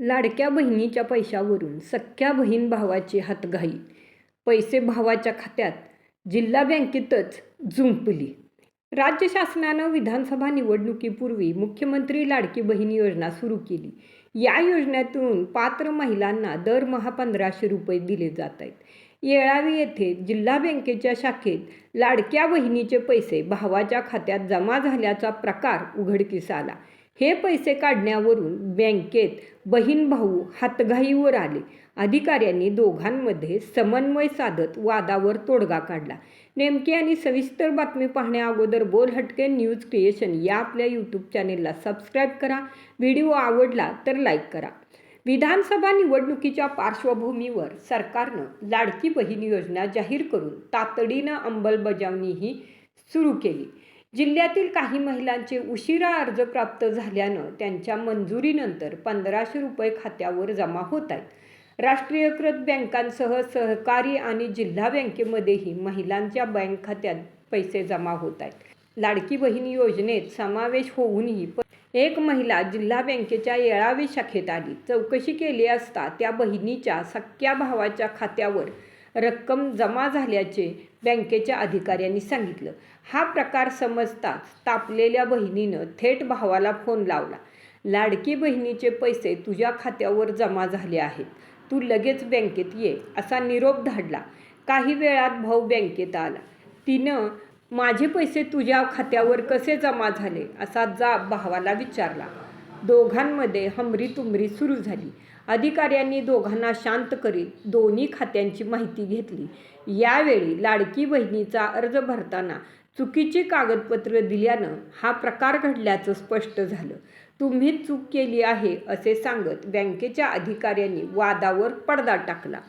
लाडक्या बहिणीच्या पैशावरून सख्ख्या बहीण भावाची हातघाई. पैसे भावाच्या खात्यात. जिल्हा बँकेतच जुंपली राज्य शासनानं विधानसभा निवडणुकीपूर्वी मुख्यमंत्री लाडकी बहीण योजना सुरू केली. या योजनेतून पात्र महिलांना दरमहा पंधराशे रुपये दिले जात आहेत. येळावी येथे जिल्हा बँकेच्या शाखेत लाडक्या बहिणीचे पैसे भावाच्या खात्यात जमा झाल्याचा प्रकार उघडकीस आला. हे पैसे काढण्यावरून बँकेत बहीण भाऊ हातघाईवर आले. अधिकाऱ्यांनी दोघांमध्ये समन्वय साधत वादावर तोडगा काढला. नेमकी आणि सविस्तर बातमी पाहण्याअगोदर बोल हटके न्यूज क्रिएशन या आपल्या यूट्यूब चॅनेलला सबस्क्राईब करा. व्हिडिओ आवडला तर लाईक करा. विधानसभा निवडणुकीच्या पार्श्वभूमीवर सरकारनं लाडकी बहीण योजना जाहीर करून तातडीनं अंमलबजावणीही सुरू केली. जिल्ह्यातील काही महिलांचे उशिरा अर्ज प्राप्त झाल्यानं त्यांच्या मंजुरीनंतर पंधराशे रुपये खात्यावर जमा होत आहेत. राष्ट्रीयकृत बँकांसह सहकारी आणि जिल्हा बँकेमध्येही महिलांच्या बँक खात्यात पैसे जमा होत आहेत. लाडकी बहीण योजनेत समावेश होऊनही एक महिला जिल्हा बँकेच्या येळावी शाखेत आली. चौकशी केली असता त्या बहिणीच्या सख्या भावाच्या खात्यावर रक्कम जमा झाल्याचे बँकेच्या अधिकाऱ्यांनी सांगितलं. हा प्रकार समजताच तापलेल्या बहिणीनं थेट भावाला फोन लावला. लाडकी बहिणीचे पैसे तुझ्या खात्यावर जमा झाले आहेत. तू लगेच बँकेत ये असा निरोप धाडला. काही वेळात भाऊ बँकेत आला. तिनं माझे पैसे तुझ्या खात्यावर कसे जमा झाले? असा जाब भावाला विचारला. दोघांमध्ये हमरीतुमरी सुरू झाली. अधिकाऱ्यांनी दोघांना शांत करीत दोन्ही खात्यांची माहिती घेतली. यावेळी लाडकी बहिणीचा अर्ज भरताना चुकीची कागदपत्र दिल्यानं हा प्रकार घडल्याचं स्पष्ट झालं. तुम्ही चूक केली आहे असे सांगत बँकेच्या अधिकाऱ्यांनी वादावर पडदा टाकला.